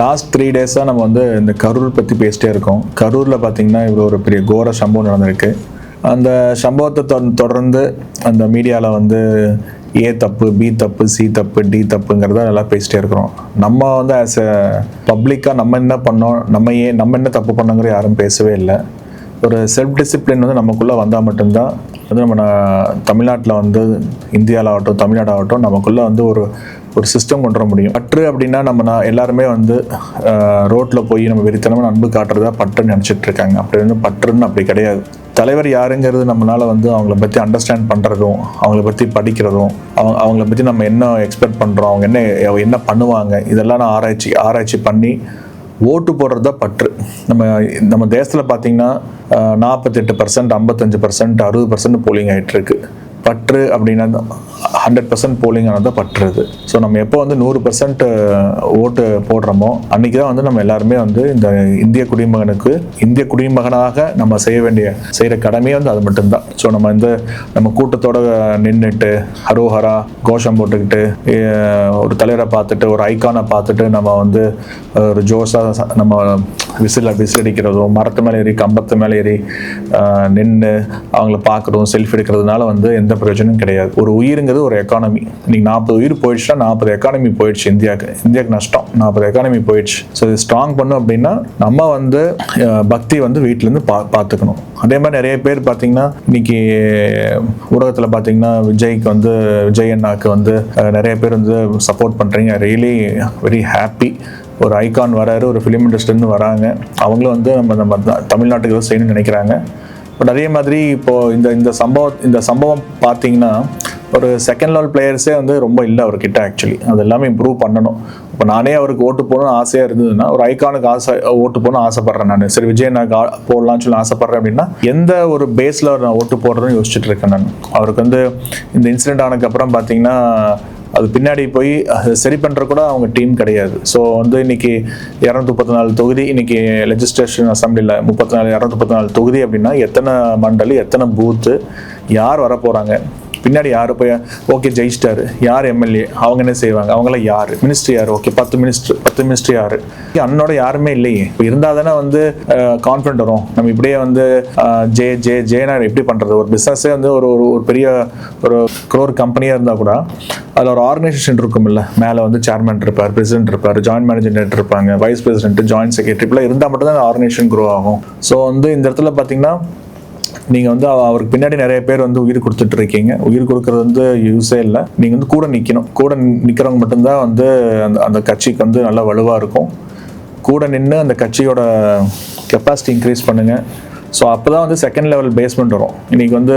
Last three டேஸாக நம்ம வந்து இந்த கரூர் பற்றி பேசிட்டே இருக்கோம். கரூரில் பார்த்தீங்கன்னா இவ்வளோ ஒரு பெரிய கோர சம்பவம் நடந்திருக்கு. அந்த சம்பவத்தை தொ- தொடர்ந்து அந்த மீடியாவில் வந்து ஏ தப்பு பி தப்பு சி தப்பு டி தப்புங்கிறத நல்லா பேசிட்டே இருக்கிறோம். நம்ம வந்து ஆஸ் எ பப்ளிக்காக நம்ம என்ன பண்ணோம் நம்ம ஏன் நம்ம என்ன தப்பு பண்ணோங்கிற யாரும் பேசவே இல்லை. ஒரு செல்ஃப் டிசிப்ளின் வந்து நமக்குள்ளே வந்தால் மட்டும்தான் வந்து நம்ம தமிழ்நாட்டில் வந்து இந்தியாவில் ஆகட்டும் தமிழ்நாடு ஆகட்டும் நமக்குள்ளே வந்து ஒரு ஒரு சிஸ்டம் கொண்டு வர முடியும். பற்று அப்படின்னா நம்ம நான் எல்லாருமே வந்து ரோட்டில் போய் நம்ம வெறித்தனமாக அன்பு காட்டுறதா பற்றுன்னு நினச்சிட்டு இருக்காங்க. அப்படி வந்து பற்றுன்னு அப்படி கிடையாது. தலைவர் யாருங்கிறது நம்மளால் வந்து அவங்கள பற்றி அண்டர்ஸ்டாண்ட் பண்ணுறதும் அவங்கள பற்றி படிக்கிறதும் அவங்க அவங்கள பற்றி நம்ம என்ன எக்ஸ்பெக்ட் பண்ணுறோம் அவங்க என்ன என்ன பண்ணுவாங்க இதெல்லாம் நான் ஆராய்ச்சி ஆராய்ச்சி பண்ணி ஓட்டு போடுறது தான் பற்று. நம்ம நம்ம தேசத்தில் பார்த்தீங்கன்னா நாற்பத்தெட்டு பர்சன்ட் ஐம்பத்தஞ்சு பர்சன்ட் அறுபது பர்சன்ட் போலிங் ஆகிட்டு இருக்கு பற்று அப்படின்னா ஹண்ட்ரட் பர்சன்ட் போலிங் ஆனது பற்றுறது ஸோ நம்ம எப்போ வந்து நூறு பர்சன்ட் ஓட்டு போடுறோமோ அன்றைக்கி தான் வந்து நம்ம எல்லாருமே வந்து இந்த இந்திய குடிமகனுக்கு இந்திய குடிமகனாக நம்ம செய்ய வேண்டிய செய்கிற கடமையே வந்து அது மட்டும்தான். ஸோ நம்ம வந்து நம்ம கூட்டத்தோட நின்றுட்டு ஹரோஹரா கோஷம் போட்டுக்கிட்டு ஒரு தலைவரை பார்த்துட்டு ஒரு ஐக்கானை பார்த்துட்டு நம்ம வந்து ஒரு ஜோஸாக நம்ம விசில் விசில் அடிக்கிறதோ மரத்து மேலே ஏறி கம்பத்து மேலே ஏறி நின்று அவங்கள பார்க்குறதும் செல்ஃபி எடுக்கிறதுனால வந்து எந்த பிரயோஜனம் கிடையாது. ஒரு உயிருங்க உயிருங்கிறது ஒரு எக்கானமி இன்னைக்கு நாற்பது உயிர் போயிடுச்சுன்னா நாற்பது எக்கானமி போயிடுச்சு இந்தியாவுக்கு. இந்தியாவுக்கு நஷ்டம். நாற்பது எக்கானமி போயிடுச்சு. ஸோ இது ஸ்ட்ராங் பண்ணும் அப்படின்னா நம்ம வந்து பக்தி வந்து வீட்டிலேருந்து பா பார்த்துக்கணும். அதே மாதிரி நிறைய பேர் பார்த்தீங்கன்னா இன்னைக்கு ஊடகத்தில் பார்த்தீங்கன்னா விஜய்க்கு வந்து விஜய் அண்ணாக்கு வந்து நிறைய பேர் வந்து சப்போர்ட் பண்ணுறீங்க ரியலி வெரி ஹாப்பி ஒரு ஐகான் வராரு ஒரு ஃபிலிம் இண்டஸ்ட்ரிலேருந்து வராங்க. அவங்களும் வந்து நம்ம நம்ம தமிழ்நாட்டுக்கு ஏதோ செய்யணும்னு நினைக்கிறாங்க. பட் அதே மாதிரி இப்போது இந்த இந்த சம்பவம் இந்த சம்பவம் பார்த்தீங்கன்னா ஒரு செகண்ட் லெவல் பிளேயர்ஸே வந்து ரொம்ப இல்லை அவர்கிட்ட ஆக்சுவலி அது எல்லாமே இம்ப்ரூவ் பண்ணணும். இப்போ நானே அவருக்கு ஓட்டு போகணும்னு ஆசையாக இருந்ததுன்னா ஒரு ஐகானுக்கு ஆசை ஓட்டு போகணும்னு ஆசைப்பட்றேன் நான். சரி விஜய் நான் கா- போடலாம்னு சொல்லி ஆசைப்பட்றேன் அப்படின்னா எந்த ஒரு பேஸில் நான் ஓட்டு போடுறதுன்னு யோசிச்சுட்டு இருக்கேன் நான். அவருக்கு வந்து இந்த இன்சிடென்ட் ஆனதுக்கப்புறம் பார்த்தீங்கன்னா அது பின்னாடி போய் அதை சரி பண்ணுற கூட அவங்க டீம் கிடையாது. ஸோ வந்து இன்னைக்கு இரநூத்தி முப்பத்தி நாலு தொகுதி இன்னைக்கு லெஜிஸ்ட்ரேஷன் அசம்பிளியில் முப்பத்தி நாலு இரநூத்தி முப்பத்தி நாலு தொகுதி அப்படின்னா எத்தனை மண்டல் எத்தனை பூத்து யார் வர போகிறாங்க பின்னாடி யார் போய் ஓகே ஜெயிச்சிட்டாரு. யார் எம்எல்ஏ அவங்க என்ன செய்வாங்க? அவங்களாம் யார்? மினிஸ்ட்ரி யார்? ஓகே பத்து மினிஸ்டர் பத்து மினிஸ்ட்ரி யார்? அண்ணோட யாருமே இல்லையே. இப்போ இருந்தால் தானே வந்து கான்ஃபிடென்ட் வரும். நம்ம இப்படியே வந்து ஜே ஜே ஜேனா எப்படி பண்ணுறது ஒரு பிஸ்னஸே வந்து ஒரு ஒரு ஒரு பெரிய ஒரு க்ரோர் கம்பெனியாக இருந்தால் கூட அதில் ஒரு ஆர்கனைசேஷன் இருக்கும்ல. மேலே வந்து சேர்மன் இருப்பார் பிரசிடென்ட் இருப்பார் ஜாயின்ட் மேனேஜர் இருப்பாங்க வைஸ் பிரசிடென்ட் ஜாயின்ட் செக்ரட்டரி இப்படிலாம் இருந்தால் மட்டும் தான் ஆர்கனைசேஷன் க்ரோ ஆகும். ஸோ வந்து இந்த இடத்துல பார்த்தீங்கன்னா நீங்கள் வந்து அவ- அவருக்கு பின்னாடி நிறைய பேர் வந்து உயிர் கொடுத்துட்டு இருக்கீங்க உயிர் கொடுக்கறது வந்து யூஸே இல்லை. நீங்கள் வந்து கூட நிற்கணும் கூட நிற்கிறவங்க மட்டும்தான் வந்து அந்த அந்த கட்சிக்கு வந்து நல்லா வலுவாக இருக்கும். கூட நின்று அந்த கட்சியோட கெப்பாசிட்டி இன்க்ரீஸ் பண்ணுங்கள் ஸோ அப்போ தான் வந்து செகண்ட் லெவல் பேஸ்மெண்ட் வரும். இன்னைக்கு வந்து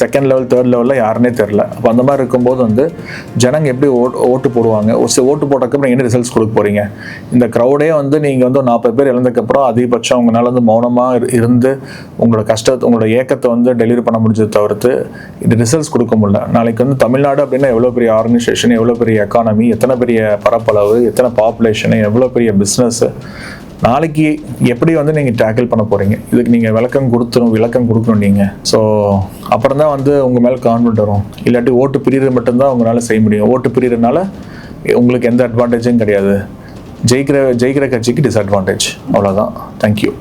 செகண்ட் லெவல் தேர்ட் லெவலில் யாருனே தெரில அப்போ அந்த மாதிரி இருக்கும்போது வந்து ஜனங்க எப்படி ஓட் ஓட்டு போடுவாங்க? ஒரு ஓட்டு போட்டதுக்கப்புறம் என்ன ரிசல்ட்ஸ் கொடுக்க போகிறீங்க இந்த க்ரௌடே வந்து நீங்கள் வந்து நாற்பது பேர் இழந்ததுக்கப்புறம் அதிகபட்சம் உங்களால் வந்து மௌனமாக இருந்து உங்களோட கஷ்டத்தை உங்களோட ஏக்கத்தை வந்து டெலிவரி பண்ண முடிஞ்சதை தவிர்த்து இது ரிசல்ட்ஸ் கொடுக்க முடியல. நாளைக்கு வந்து தமிழ்நாடு அப்படின்னா எவ்வளோ பெரிய ஆர்கனைசேஷன் எவ்வளோ பெரிய எக்கானமி எத்தனை பெரிய பரப்பளவு எத்தனை பாப்புலேஷனு எவ்வளோ பெரிய பிஸ்னஸ்ஸு நாளைக்கு எப்படி வந்து நீங்கள் டேக்கிள் பண்ண போகிறீங்க இதுக்கு நீங்கள் விளக்கம் கொடுத்துரும் விளக்கம் கொடுக்கணும் நீங்கள் ஸோ அப்புறம் தான் வந்து உங்கள் மேலே கான்ஃபிடென்ட் வரும். இல்லாட்டி ஓட்டு பிரிகிறது மட்டும்தான் உங்களால் செய்ய முடியும். ஓட்டு பிரியறதுனால உங்களுக்கு எந்த அட்வான்டேஜும் கிடையாது. ஜெயிக்கிற ஜெயிக்கிற கட்சிக்கு டிஸ்அட்வான்டேஜ் அவ்வளோதான் தேங்க்யூ